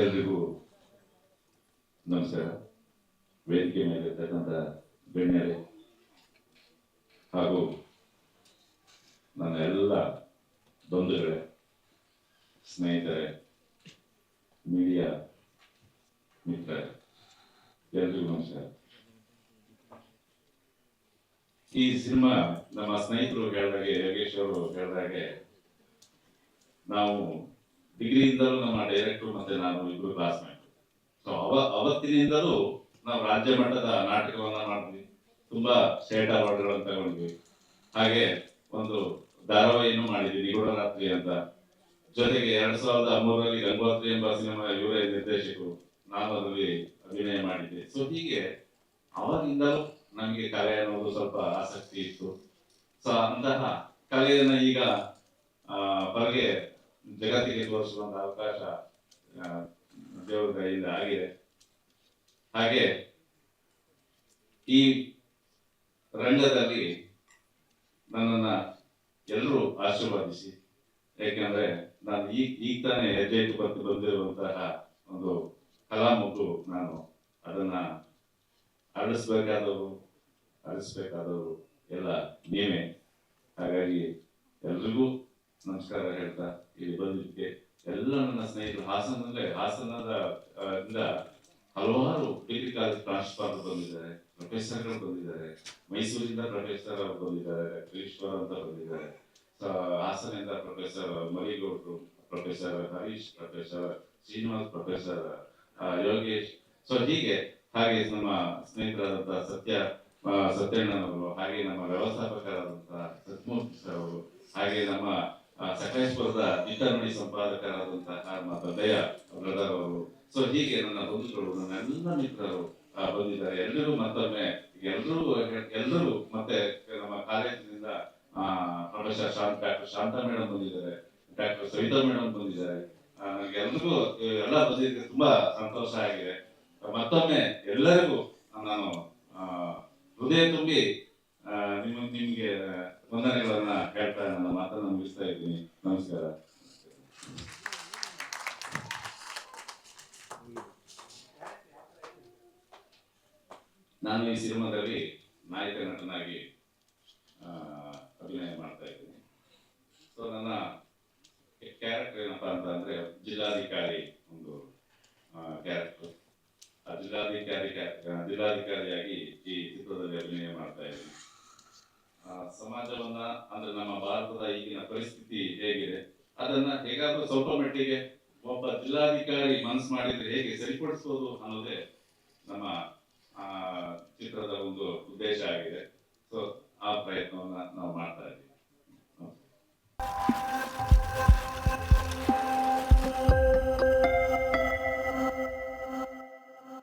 ಎಲ್ರಿಗೂ ನಮಸ್ಕಾರ. ವೇದಿಕೆ ಮೇಲೆ ಇರ್ತಕ್ಕಂಥ ಗಣ್ಯರೇ ಹಾಗೂ ನನ್ನ ಎಲ್ಲ ಬಂಧುಗಳೇ, ಸ್ನೇಹಿತರೆ ಮೀಡಿಯಾ ಮಿತ್ರರೇ, ಎಲ್ರಿಗೂ ನಮಸ್ಕಾರ. ಈ ಸಿನಿಮಾ ನಮ್ಮ ಸ್ನೇಹಿತರು ಹೇಳಿದಾಗೆ, ಯೋಗೇಶ್ ಅವರು ಹೇಳಿದಾಗೆ ನಾವು ಡಿಗ್ರಿಯಿಂದಲೂ ನಮ್ಮ ಡೈರೆಕ್ಟರ್ ಮತ್ತೆ ನಾನು ಇಬ್ಬರು ಕ್ಲಾಸ್ಮೇಟ್ ಸೊ ಅವ ಅವತ್ತಿನಿಂದಲೂ ನಾವು ರಾಜ್ಯ ಮಟ್ಟದ ನಾಟಕವನ್ನ ಮಾಡಿದ್ವಿ ತುಂಬಾ ಸ್ಟೇಟ್ ಅವಾರ್ಡ್ಗಳನ್ನು ತಗೊಂಡ್ವಿ ಹಾಗೆ ಒಂದು ಧಾರಾವಾಹಿಯನ್ನು ಮಾಡಿದ್ವಿ ನಿಗೂಢ ರಾತ್ರಿ ಅಂತ. ಜೊತೆಗೆ ಎರಡ್ ಸಾವಿರದ ಮೂರರಲ್ಲಿ ಗಂಗೋತ್ರಿ ಎಂಬ ಸಿನಿಮಾ ಇವರೇ ನಿರ್ದೇಶಕರು ನಾನು ಅದರಲ್ಲಿ ಅಭಿನಯ ಮಾಡಿದ್ದೆ. ಸೊ ಹೀಗೆ ಅವಾಗಿಂದಲೂ ನಮಗೆ ಕಲೆ ಅನ್ನೋದು ಸ್ವಲ್ಪ ಆಸಕ್ತಿ ಇತ್ತು. ಸೊ ಅಂತಹ ಕಲೆಯನ್ನ ಈಗ ಆ, ಹೊರಗೆ ಜಗತ್ತಿಗೆ ತೋರಿಸುವಂತಹ ಅವಕಾಶ ದೇವರ ಆಗಿದೆ. ಹಾಗೆ ಈ ರಂಗದಲ್ಲಿ ನನ್ನನ್ನ ಎಲ್ಲರೂ ಆಶೀರ್ವಾದಿಸಿ. ಯಾಕೆಂದ್ರೆ ನಾನು ಈ ಈಗ ತಾನೇ ಹೆಜ್ಜೆ ಇಟ್ಟು ಬಂದಿರುವಂತಹ ಒಂದು ಕಲಾ ಮಗು ನಾನು ಅದನ್ನ ಅರಳಿಸ್ಬೇಕಾದವರು ಅರಳಿಸ್ಬೇಕಾದವರು ಎಲ್ಲ ನೀವೇ. ಹಾಗಾಗಿ ಎಲ್ರಿಗೂ ನಮಸ್ಕಾರ ಹೇಳ್ತಾ ಇಲ್ಲಿ ಬಂದಿದ್ದಕ್ಕೆ ಎಲ್ಲ ನನ್ನ ಸ್ನೇಹಿತರು ಹಾಸನದಲ್ಲೇ, ಹಾಸನದ ಇಂದ ಹಲವಾರು ಡಿಗ್ರಿ ಕಾಲೇಜ್ ಪ್ರಾಂಶುಪಾಲರು ಬಂದಿದ್ದಾರೆ, ಪ್ರೊಫೆಸರ್ಗಳು ಬಂದಿದ್ದಾರೆ, ಮೈಸೂರಿಂದ ಪ್ರೊಫೆಸರ್ ಅವರು ಬಂದಿದ್ದಾರೆ ಈಶ್ವರ್ ಅಂತ ಬಂದಿದ್ದಾರೆ. ಹಾಸನದಿಂದ professor ಮರಿಗೌಡರು, professor Harish, professor Srinivas, professor Yogesh. So ಹೀಗೆ, ಹಾಗೆ ನಮ್ಮ ಸ್ನೇಹಿತರಾದಂತಹ ಸತ್ಯ ಸತ್ಯಣ್ಣನವರು, ಹಾಗೆ ನಮ್ಮ ವ್ಯವಸ್ಥಾಪಕರಾದಂತಹ ಸತ್ಯಮೂರ್ತಿ ಸರ್ ಅವರು, ಹಾಗೆ ನಮ್ಮ ಸಕಲೇಶ್ವರದ ನುಡಿ ಸಂಪಾದಕರಾದಂತಹ ದೊಡ್ಡಯ್ಯ ಬ್ರದರ್ ಅವರು. ಸೊ ಹೀಗೆ ನನ್ನ ಬಂಧುಗಳು, ನನ್ನ ಎಲ್ಲ ಮಿತ್ರರು ಬಂದಿದ್ದಾರೆ. ಎಲ್ಲರೂ ಮತ್ತೊಮ್ಮೆ, ಎಲ್ಲರೂ ಎಲ್ಲರೂ ಮತ್ತೆ ನಮ್ಮ ಕಾಲೇಜಿನಿಂದ professor Shanta, doctor Shanta madam ಬಂದಿದ್ದಾರೆ. ಡಾಕ್ಟರ್ ಸವಿತಾ ಮೇಡಮ್ ಬಂದಿದ್ದಾರೆ. ಎಲ್ರಿಗೂ ಎಲ್ಲ ಬಂದಿದ್ದಕ್ಕೆ ತುಂಬಾ ಸಂತೋಷ ಆಗಿದೆ. ಮತ್ತೊಮ್ಮೆ ಎಲ್ಲರಿಗೂ ನಾನು ಹೃದಯ ತುಂಬಿ ನಿಮ್ಗೆ ವಂದನೆಗಳನ್ನ ಹೇಳ್ತಾ ನನ್ನ ಮಾತನ್ನ ಮುಗಿಸ್ತಾ ಇದ್ದೀನಿ. ನಮಸ್ಕಾರ. ನಾನು ಈ ಸಿನಿಮಾದಲ್ಲಿ ನಾಯಕ ನಟನಾಗಿ ಅಭಿನಯ ಮಾಡ್ತಾ ಇದ್ದೀನಿ. ಸೊ ನನ್ನ ಕ್ಯಾರೆಕ್ಟರ್ ಏನಪ್ಪಾ ಅಂತ ಜಿಲ್ಲಾಧಿಕಾರಿ ಒಂದು ಕ್ಯಾರೆಕ್ಟರ್ ಆ ಜಿಲ್ಲಾಧಿಕಾರಿ ಜಿಲ್ಲಾಧಿಕಾರಿಯಾಗಿ ಈ ಚಿತ್ರದಲ್ಲಿ ಅಭಿನಯ ಮಾಡ್ತಾ ಇದ್ದೀನಿ. ಸಮಾಜವನ್ನ, ಅಂದ್ರೆ ನಮ್ಮ ಭಾರತದ ಈಗಿನ ಪರಿಸ್ಥಿತಿ ಹೇಗಿದೆ, ಅದನ್ನ ಹೇಗಾದ್ರೂ ಸ್ವಲ್ಪ ಮಟ್ಟಿಗೆ ಒಬ್ಬ ಜಿಲ್ಲಾಧಿಕಾರಿ ಮನಸ್ಸು ಮಾಡಿದ್ರೆ ಹೇಗೆ ಸರಿಪಡಿಸಬಹುದು ಅನ್ನೋದೇ ನಮ್ಮ ಚಿತ್ರದ ಒಂದು ಉದ್ದೇಶ ಆಗಿದೆ. ಸೊ ಆ ಪ್ರಯತ್ನವನ್ನ ನಾವು ಮಾಡ್ತಾ ಇದ್ದೀವಿ.